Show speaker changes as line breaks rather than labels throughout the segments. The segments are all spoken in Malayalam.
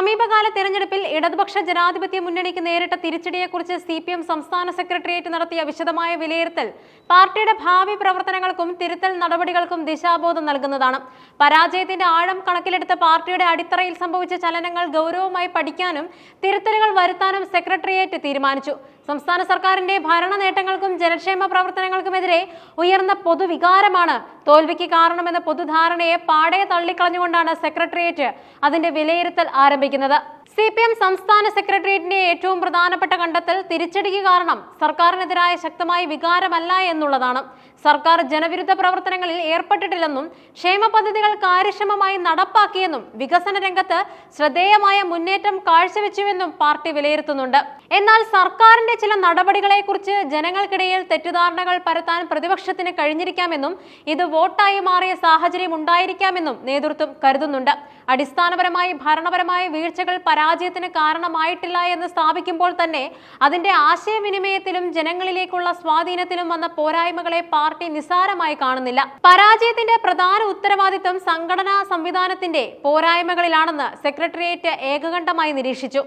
സമീപകാല തെരഞ്ഞെടുപ്പിൽ ഇടതുപക്ഷ ജനാധിപത്യ മുന്നണിക്ക് നേരിട്ട തിരിച്ചടിയെക്കുറിച്ച് സി പി എം സംസ്ഥാന സെക്രട്ടേറിയറ്റ് നടത്തിയ വിശദമായ വിലയിരുത്തൽ പാർട്ടിയുടെ ഭാവി പ്രവർത്തനങ്ങൾക്കും തിരുത്തൽ നടപടികൾക്കും ദിശാബോധം നൽകുന്നതാണ്. പരാജയത്തിന്റെ ആഴം കണക്കിലെടുത്ത പാർട്ടിയുടെ അടിത്തറയിൽ സംഭവിച്ച ചലനങ്ങൾ ഗൗരവമായി പഠിക്കാനും തിരുത്തലുകൾ വരുത്താനും സെക്രട്ടേറിയറ്റ് തീരുമാനിച്ചു. സംസ്ഥാന സർക്കാരിന്റെ ഭരണ നേട്ടങ്ങൾക്കും ജനക്ഷേമ പ്രവർത്തനങ്ങൾക്കുമെതിരെ ഉയർന്ന പൊതുവികാരമാണ് തോൽവിക്ക് കാരണമെന്ന പൊതുധാരണയെ പാടെ തള്ളിക്കളഞ്ഞുകൊണ്ടാണ് സെക്രട്ടേറിയറ്റ് അതിന്റെ വിലയിരുത്തൽ ആരംഭിക്കുന്നത്. സി പി എം സംസ്ഥാന സെക്രട്ടേറിയറ്റിന്റെ ഏറ്റവും പ്രധാനപ്പെട്ട കണ്ടെത്തൽ തിരിച്ചടിക്ക് കാരണം സർക്കാരിനെതിരായ ശക്തമായ വികാരമല്ല എന്നുള്ളതാണ്. സർക്കാർ ജനവിരുദ്ധ പ്രവർത്തനങ്ങളിൽ ഏർപ്പെട്ടിട്ടില്ലെന്നും ക്ഷേമ പദ്ധതികൾ കാര്യക്ഷമമായി നടപ്പാക്കിയെന്നും വികസന രംഗത്ത് ശ്രദ്ധേയമായ മുന്നേറ്റം കാഴ്ചവെച്ചുവെന്നും പാർട്ടി വിലയിരുത്തുന്നുണ്ട്. എന്നാൽ സർക്കാരിന്റെ ചില നടപടികളെക്കുറിച്ച് ജനങ്ങൾക്കിടയിൽ തെറ്റിദ്ധാരണകൾ പരത്താൻ പ്രതിപക്ഷത്തിന് കഴിഞ്ഞിരിക്കാമെന്നും ഇത് വോട്ടായി മാറിയ സാഹചര്യം ഉണ്ടായിരിക്കാമെന്നും നേതൃത്വം കരുതുന്നുണ്ട്. അടിസ്ഥാനപരമായി ഭരണപരമായ വീഴ്ചകൾ പരാജയത്തിന് കാരണമായിട്ടില്ല എന്ന് സ്ഥാപിക്കുമ്പോൾ തന്നെ അതിന്റെ ആശയവിനിമയത്തിലും ജനങ്ങളിലേക്കുള്ള സ്വാധീനത്തിലും വന്ന പോരായ്മകളെ പാർട്ടി നിസ്സാരമായി കാണുന്നില്ല. പരാജയത്തിന്റെ പ്രധാന ഉത്തരവാദിത്വം സംഘടനാ സംവിധാനത്തിന്റെ പോരായ്മകളിലാണെന്ന് സെക്രട്ടേറിയറ്റ് ഏകകണ്ഠമായി നിരീക്ഷിച്ചു.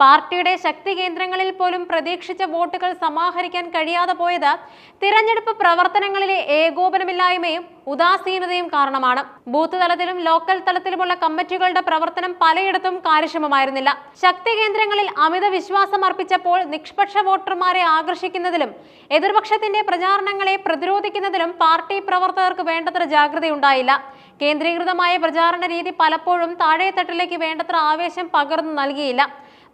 പാർട്ടിയുടെ ശക്തി കേന്ദ്രങ്ങളിൽ പോലും പ്രതീക്ഷിച്ച വോട്ടുകൾ സമാഹരിക്കാൻ കഴിയാതെ പോയത് തിരഞ്ഞെടുപ്പ് പ്രവർത്തനങ്ങളിലെ ഏകോപനമില്ലായ്മയും ഉദാസീനതയും കാരണമാണ്. ബൂത്ത് തലത്തിലും ലോക്കൽ തലത്തിലുമുള്ള കമ്മിറ്റികളുടെ പ്രവർത്തനം പലയിടത്തും കാര്യക്ഷമമായിരുന്നില്ല. ശക്തി കേന്ദ്രങ്ങളിൽ അമിത വിശ്വാസം അർപ്പിച്ചപ്പോൾ നിഷ്പക്ഷ വോട്ടർമാരെ ആകർഷിക്കുന്നതിലും എതിർപക്ഷത്തിന്റെ പ്രചാരണങ്ങളെ പ്രതിരോധിക്കുന്നതിലും പാർട്ടി പ്രവർത്തകർക്ക് വേണ്ടത്ര ജാഗ്രതയുണ്ടായില്ല. കേന്ദ്രീകൃതമായ പ്രചാരണ രീതി പലപ്പോഴും താഴെത്തട്ടിലേക്ക് വേണ്ടത്ര ആവേശം പകർന്നു നൽകിയില്ല.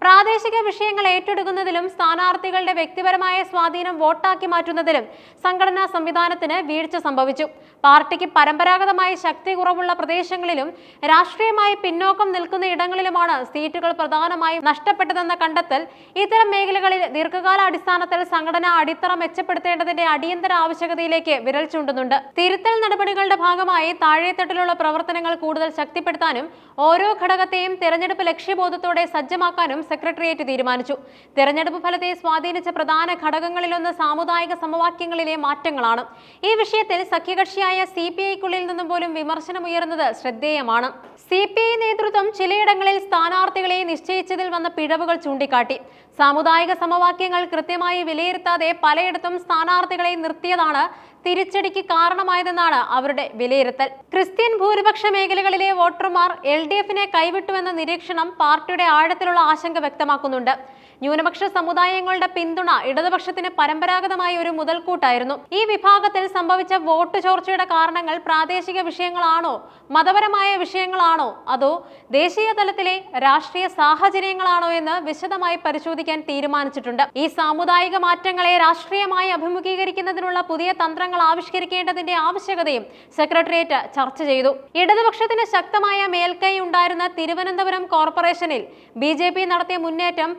പ്രാദേശിക വിഷയങ്ങൾ ഏറ്റെടുക്കുന്നതിലും സ്ഥാനാർത്ഥികളുടെ വ്യക്തിപരമായ സ്വാധീനം വോട്ടാക്കി മാറ്റുന്നതിലും സംഘടനാ സംവിധാനത്തിന് വീഴ്ച സംഭവിച്ചു. പാർട്ടിക്ക് പരമ്പരാഗതമായ ശക്തി കുറവുള്ള പ്രദേശങ്ങളിലും രാഷ്ട്രീയമായി പിന്നോക്കം നിൽക്കുന്ന ഇടങ്ങളിലുമാണ് സീറ്റുകൾ പ്രധാനമായും നഷ്ടപ്പെട്ടതെന്ന കണ്ടെത്തൽ. ഇത്തരം മേഖലകളിൽ ദീർഘകാല അടിസ്ഥാനത്തിൽ സംഘടന അടിത്തറ മെച്ചപ്പെടുത്തേണ്ടതിന്റെ അടിയന്തര ആവശ്യകതയിലേക്ക് വിരൽ ചൂണ്ടുന്നുണ്ട്. തിരുത്തൽ നടപടികളുടെ ഭാഗമായി താഴെത്തട്ടിലുള്ള പ്രവർത്തനങ്ങൾ കൂടുതൽ ശക്തിപ്പെടുത്താനും ഓരോ ഘടകത്തെയും തെരഞ്ഞെടുപ്പ് ലക്ഷ്യബോധത്തോടെ സജ്ജമാക്കാനും സെക്രട്ടേറിയറ്റ് തീരുമാനിച്ചു. തെരഞ്ഞെടുപ്പ് ഫലത്തെ സ്വാധീനിച്ച പ്രധാന ഘടകങ്ങളിലൊന്ന് സാമുദായിക സമവാക്യങ്ങളിലെ മാറ്റങ്ങളാണ്. ഈ വിഷയത്തിൽ സഖ്യകക്ഷിയായ സി പി ഐക്കുള്ളിൽ നിന്നും പോലും വിമർശനമുയർന്നത് ശ്രദ്ധേയമാണ്. സി പി ഐ നേതൃത്വം ചിലയിടങ്ങളിൽ സ്ഥാനാർത്ഥികളെ നിശ്ചയിച്ചതിൽ വന്ന പിഴവുകൾ ചൂണ്ടിക്കാട്ടി. സാമുദായിക സമവാക്യങ്ങൾ കൃത്യമായി വിലയിരുത്താതെ പലയിടത്തും സ്ഥാനാർത്ഥികളെ നിർത്തിയതാണ് തിരിച്ചടിക്ക് കാരണമായതെന്നാണ് അവരുടെ വിലയിരുത്തൽ. ക്രിസ്ത്യൻ ഭൂരിപക്ഷ മേഖലകളിലെ വോട്ടർമാർ എൽ ഡി എഫിനെ കൈവിട്ടുവെന്ന നിരീക്ഷണം പാർട്ടിയുടെ ആഴത്തിലുള്ള ആശങ്ക വ്യക്തമാക്കുന്നുണ്ട്. ന്യൂനപക്ഷ സമുദായങ്ങളുടെ പിന്തുണ ഇടതുപക്ഷത്തിന് പരമ്പരാഗതമായ ഒരു മുതൽക്കൂട്ടായിരുന്നു. ഈ വിഭാഗത്തിൽ സംഭവിച്ച വോട്ട് ചോർച്ചയുടെ കാരണങ്ങൾ പ്രാദേശിക വിഷയങ്ങളാണോ മതപരമായ വിഷയങ്ങളാണോ അതോ ദേശീയ തലത്തിലെ രാഷ്ട്രീയ സാഹചര്യങ്ങളാണോ എന്ന് വിശദമായി പരിശോധിക്കാൻ തീരുമാനിച്ചിട്ടുണ്ട്. ഈ സാമുദായിക മാറ്റങ്ങളെ രാഷ്ട്രീയമായി അഭിമുഖീകരിക്കുന്നതിനുള്ള പുതിയ തന്ത്രങ്ങൾ ആവിഷ്കരിക്കേണ്ടതിന്റെ ആവശ്യകതയും സെക്രട്ടേറിയറ്റ് ചർച്ച ചെയ്തു. ഇടതുപക്ഷത്തിന് ശക്തമായ മേൽക്കൈ ഉണ്ടായിരുന്ന തിരുവനന്തപുരം കോർപ്പറേഷനിൽ ബി നടത്തിയ മുന്നേറ്റം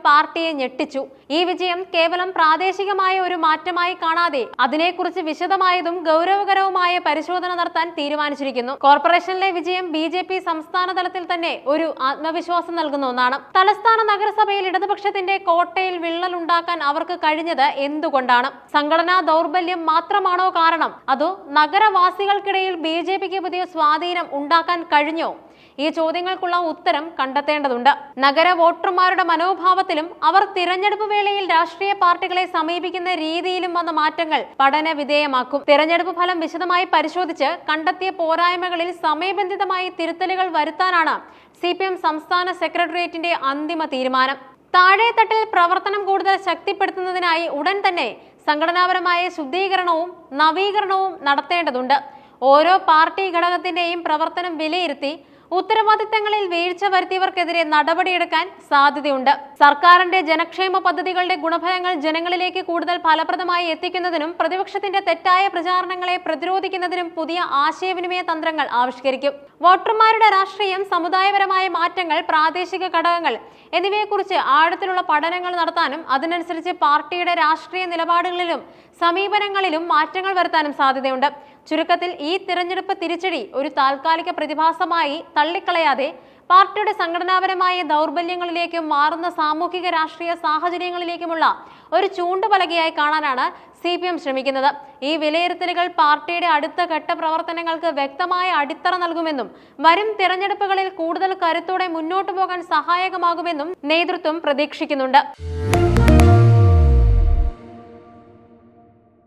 പാർട്ടിയെ ഞെട്ടിച്ചു. ഈ വിജയം കേവലം പ്രാദേശികമായ ഒരു മാറ്റമായി കാണാതെ അതിനെക്കുറിച്ച് വിശദമായതും ഗൗരവകരവുമായ പരിശോധന നടത്താൻ തീരുമാനിച്ചിരിക്കുന്നു. കോർപ്പറേഷനിലെ വിജയം ബി ജെ പി സംസ്ഥാന തലത്തിൽ തന്നെ ഒരു ആത്മവിശ്വാസം നൽകുന്ന ഒന്നാണ്. തലസ്ഥാന നഗരസഭയിൽ ഇടതുപക്ഷത്തിന്റെ കോട്ടയിൽ വിള്ളൽ ഉണ്ടാക്കാൻ അവർക്ക് കഴിഞ്ഞത് എന്തുകൊണ്ടാണ്? സംഘടനാ ദൗർബല്യം മാത്രമാണോ കാരണം? അതോ നഗരവാസികൾക്കിടയിൽ ബി പുതിയ സ്വാധീനം ഉണ്ടാക്കാൻ കഴിഞ്ഞോ? ഈ ചോദ്യങ്ങൾക്കുള്ള ഉത്തരം കണ്ടെത്തേണ്ടതുണ്ട്. നഗര വോട്ടർമാരുടെ മനോഭാവത്തിലും അവർ തിരഞ്ഞെടുപ്പ് വേളയിൽ രാഷ്ട്രീയ പാർട്ടികളെ സമീപിക്കുന്ന രീതിയിലും വന്ന മാറ്റങ്ങൾ പഠന വിധേയമാക്കും. തിരഞ്ഞെടുപ്പ് ഫലം വിശദമായി പരിശോധിച്ച് കണ്ടെത്തിയ പോരായ്മകളിൽ സമയബന്ധിതമായി തിരുത്തലുകൾ വരുത്താനാണ് സി സംസ്ഥാന സെക്രട്ടേറിയറ്റിന്റെ അന്തിമ തീരുമാനം. താഴെത്തട്ടിൽ പ്രവർത്തനം കൂടുതൽ ശക്തിപ്പെടുത്തുന്നതിനായി ഉടൻ തന്നെ സംഘടനാപരമായ ശുദ്ധീകരണവും നവീകരണവും നടത്തേണ്ടതുണ്ട്. ഓരോ പാർട്ടി ഘടകത്തിന്റെയും പ്രവർത്തനം വിലയിരുത്തി ഉത്തരവാദിത്തങ്ങളിൽ വീഴ്ച വരുത്തിയവർക്കെതിരെ നടപടിയെടുക്കാൻ സാധ്യതയുണ്ട്. സർക്കാരിന്റെ ജനക്ഷേമ പദ്ധതികളുടെ ഗുണഫലങ്ങൾ ജനങ്ങളിലേക്ക് കൂടുതൽ ഫലപ്രദമായി എത്തിക്കുന്നതിനും പ്രതിപക്ഷത്തിന്റെ തെറ്റായ പ്രചാരണങ്ങളെ പ്രതിരോധിക്കുന്നതിനും പുതിയ ആശയവിനിമയ തന്ത്രങ്ങൾ ആവിഷ്കരിക്കും. വോട്ടർമാരുടെ രാഷ്ട്രീയം സമുദായപരമായ മാറ്റങ്ങൾ പ്രാദേശിക ഘടകങ്ങൾ എന്നിവയെക്കുറിച്ച് ആഴത്തിലുള്ള പഠനങ്ങൾ നടത്താനും അതിനനുസരിച്ച് പാർട്ടിയുടെ രാഷ്ട്രീയ നിലപാടുകളിലും സമീപനങ്ങളിലും മാറ്റങ്ങൾ വരുത്താനും സാധ്യതയുണ്ട്. ചുരുക്കത്തിൽ ഈ തിരഞ്ഞെടുപ്പ് തിരിച്ചടി ഒരു താൽക്കാലിക പ്രതിഭാസമായി തള്ളിക്കളയാതെ പാർട്ടിയുടെ സംഘടനാപരമായ ദൗർബല്യങ്ങളിലേക്കും മാറുന്ന സാമൂഹിക രാഷ്ട്രീയ സാഹചര്യങ്ങളിലേക്കുമുള്ള ഒരു ചൂണ്ടുപലകയായി കാണാനാണ് സി പി എം ശ്രമിക്കുന്നത്. ഈ വിലയിരുത്തലുകൾ പാർട്ടിയുടെ അടുത്ത ഘട്ട പ്രവർത്തനങ്ങൾക്ക് വ്യക്തമായ അടിത്തറ നൽകുമെന്നും വരും തിരഞ്ഞെടുപ്പുകളിൽ കൂടുതൽ കരുത്തോടെ മുന്നോട്ടു പോകാൻ സഹായകമാകുമെന്നും നേതൃത്വം പ്രതീക്ഷിക്കുന്നുണ്ട്.